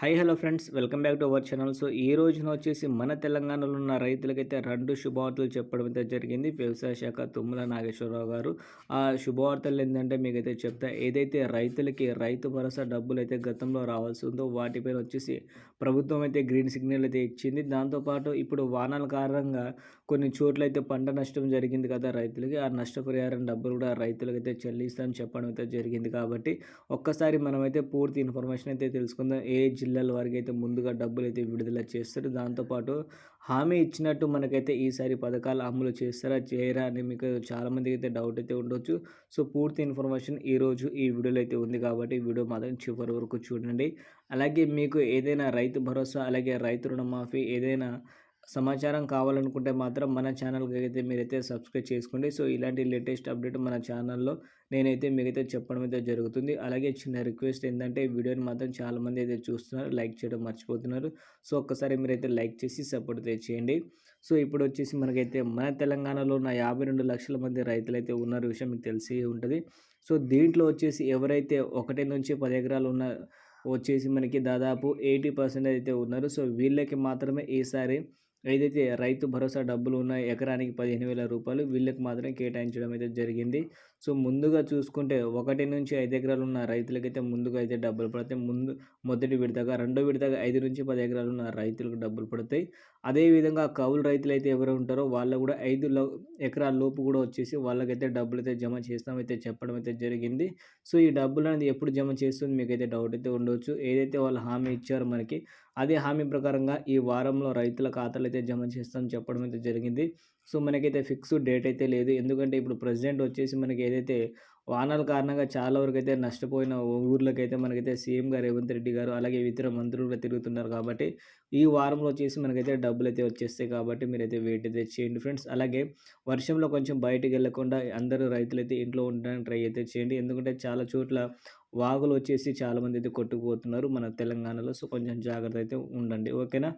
Hi hello friends. Welcome back to our channel. So ఈ రోజున వచ్చేసి మన తెలంగాణలో ఉన్న రైతులకైతే రెండు శుభవార్తలు చెప్పడం అయితే జరిగింది. వ్యవసాయ శాఖ తుమ్మల నాగేశ్వరరావు గారు. ఆ శుభవార్తలు ఏంటంటే మీకైతే చెప్తా. ఏదైతే రైతులకి రైతు భరోసా డబ్బులు అయితే గతంలో రావాల్సి ఉందో వాటిపైన వచ్చేసి ప్రభుత్వం అయితే గ్రీన్ సిగ్నల్ అయితే ఇచ్చింది. దాంతోపాటు ఇప్పుడు వానాల కారణంగా కొన్ని చోట్ల అయితే పంట నష్టం జరిగింది కదా రైతులకి. ఆ నష్టపరిహారం డబ్బులు కూడా రైతులకైతే చెల్లిస్తామని చెప్పడం అయితే జరిగింది కాబట్టి ఒక్కసారి మనమైతే పూర్తి ఇన్ఫర్మేషన్ అయితే తెలుసుకుందాం. ఏ జిల్లాల వారికి అయితే ముందుగా డబ్బులు అయితే విడుదల చేస్తారు. దాంతోపాటు హామీ ఇచ్చినట్టు మనకైతే ఈసారి పథకాలు అమలు చేస్తారా చేయరా అని మీకు చాలామందికి అయితే డౌట్ అయితే ఉండొచ్చు. సో పూర్తి ఇన్ఫర్మేషన్ ఈరోజు ఈ వీడియోలో అయితే ఉంది కాబట్టి వీడియో మాత్రం చివరి వరకు చూడండి. అలాగే మీకు ఏదైనా రైతు భరోసా అలాగే రైతు రుణమాఫీ ఏదైనా సమాచారం కావాలనుకుంటే మాత్రం మన ఛానల్కి అయితే మీరైతే సబ్స్క్రైబ్ చేసుకోండి. సో ఇలాంటి లేటెస్ట్ అప్డేట్ మన ఛానల్లో నేనైతే మీకైతే చెప్పడం అయితే జరుగుతుంది. అలాగే చిన్న రిక్వెస్ట్ ఏంటంటే వీడియోని మాత్రం చాలామంది అయితే చూస్తున్నారు. లైక్ చేయడం మర్చిపోతున్నారు. సో ఒక్కసారి మీరైతే లైక్ చేసి సపోర్ట్ అయితే చేయండి. సో ఇప్పుడు వచ్చేసి మనకైతే మన తెలంగాణలో ఉన్న యాభై రెండు లక్షల మంది రైతులు అయితే ఉన్న విషయం మీకు తెలిసి ఉంటుంది. సో దీంట్లో వచ్చేసి ఎవరైతే ఒకటి నుంచి పది ఎకరాలు ఉన్న వచ్చేసి మనకి దాదాపు ఎయిటీ పర్సెంట్ అయితే ఉన్నారు. సో వీళ్ళకి మాత్రమే ఈసారి ఏదైతే రైతు భరోసా డబ్బులు ఉన్న ఎకరానికి పదిహేను వేల రూపాయలు వీళ్ళకి మాత్రమే కేటాయించడం అయితే జరిగింది. సో ముందుగా చూసుకుంటే ఒకటి నుంచి ఐదు ఎకరాలు ఉన్న రైతులకైతే ముందుగా అయితే డబ్బులు పడతాయి. ముందు మొదటి విడతగా రెండో విడతగా ఐదు నుంచి పది ఎకరాలు ఉన్న రైతులకు డబ్బులు పడతాయి. అదేవిధంగా కౌలు రైతులు అయితే ఎవరు ఉంటారో వాళ్ళు కూడా ఐదు ఎకరాల లోపు కూడా వచ్చేసి వాళ్ళకైతే డబ్బులు అయితే జమ చేస్తామైతే చెప్పడం అయితే జరిగింది. సో ఈ డబ్బులు అనేది ఎప్పుడు జమ చేస్తుంది మీకైతే డౌట్ అయితే ఉండవచ్చు ఏదైతే వాళ్ళు హామీ ఇచ్చారో మనకి అదే హామీ ప్రకారంగా ఈ వారంలో రైతుల ఖాతాలు అయితే జమ చేస్తామని చెప్పడం అయితే జరిగింది. సో మనకైతే ఫిక్స్డ్ డేట్ అయితే లేదు. ఎందుకంటే ఇప్పుడు ప్రెసిడెంట్ వచ్చేసి మనకి ఏదైతే వానాల కారణంగా చాలా వరకు అయితే నష్టపోయిన ఊర్లకైతే మనకైతే సీఎం గారు రేవంత్ రెడ్డి గారు అలాగే ఇతర మంత్రులు తిరుగుతున్నారు కాబట్టి ఈ వారంలో వచ్చేసి మనకైతే డబ్బులు అయితే వచ్చేస్తాయి కాబట్టి మీరైతే వెయిట్ అయితే చేయండి ఫ్రెండ్స్. అలాగే వర్షంలో కొంచెం బయటకు వెళ్ళకుండా అందరూ రైతులు అయితే ఇంట్లో ఉండడానికి ట్రై అయితే చేయండి. ఎందుకంటే చాలా చోట్ల వాగులు వచ్చేసి చాలామంది అయితే కొట్టుకుపోతున్నారు మన తెలంగాణలో. సో కొంచెం జాగ్రత్త అయితే ఉండండి. ఓకేనా?